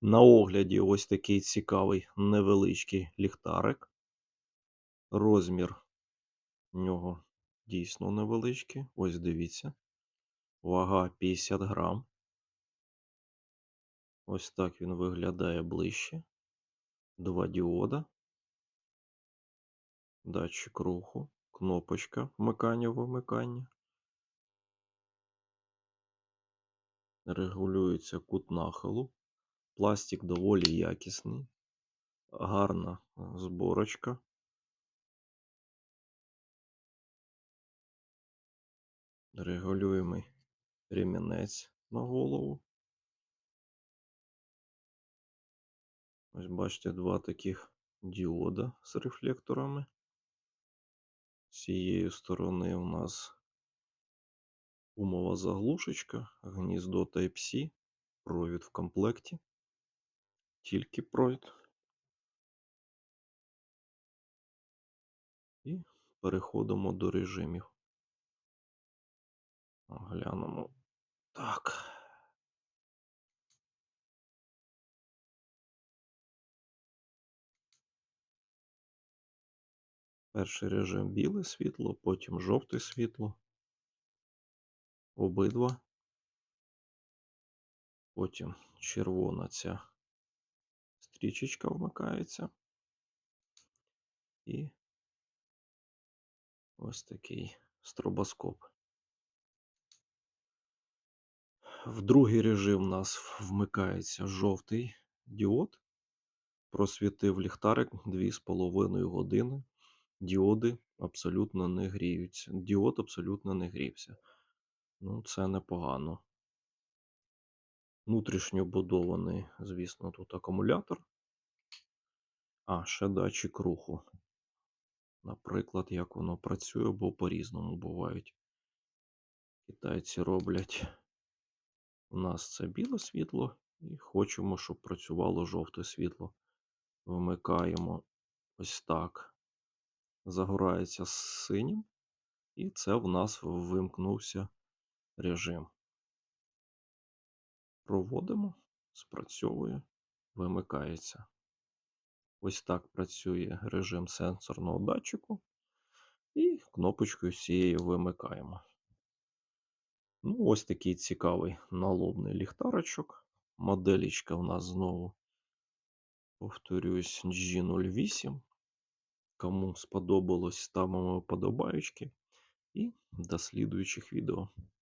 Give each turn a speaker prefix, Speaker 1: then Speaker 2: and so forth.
Speaker 1: На огляді ось такий цікавий невеличкий ліхтарик. Розмір в нього дійсно невеличкий. Ось дивіться. Вага 50 грам. Ось так він виглядає ближче. Два діода. Датчик руху, кнопочка вмикання-вимикання. Регулюється кут нахилу. Пластик доволі якісний. Гарна зборочка. Регулюємий ремінець на голову. Ось бачите, два таких діода з рефлекторами. З цієї сторони у нас умова заглушечка, гніздо Type-C, провід в комплекті. Тільки провід. І переходимо до режимів. Глянемо. Так. Перший режим біле світло, потім жовте світло. Обидва. Потім червона ця стрічечка вмикається. І ось такий стробоскоп. В другий режим у нас вмикається жовтий діод. Просвітив ліхтарик 2,5 години. Діоди абсолютно не гріються. Діод абсолютно не грівся. Ну, це непогано. Внутрішньо будований, звісно, тут акумулятор. А, ще датчик руху. Наприклад, як воно працює, бо по-різному бувають. Китайці роблять. У нас це біле світло, і хочемо, щоб працювало жовте світло. Вмикаємо ось так. Загорається синім, і це в нас вимкнувся режим. Проводимо, спрацьовує, вимикається. Ось так працює режим сенсорного датчику. І кнопочкою цією вимикаємо. Ну, ось такий цікавий налобний ліхтарочок. Моделічка в нас знову, повторюсь, G08. Кому сподобалось, ставимо вподобайки. І до слідуючих відео.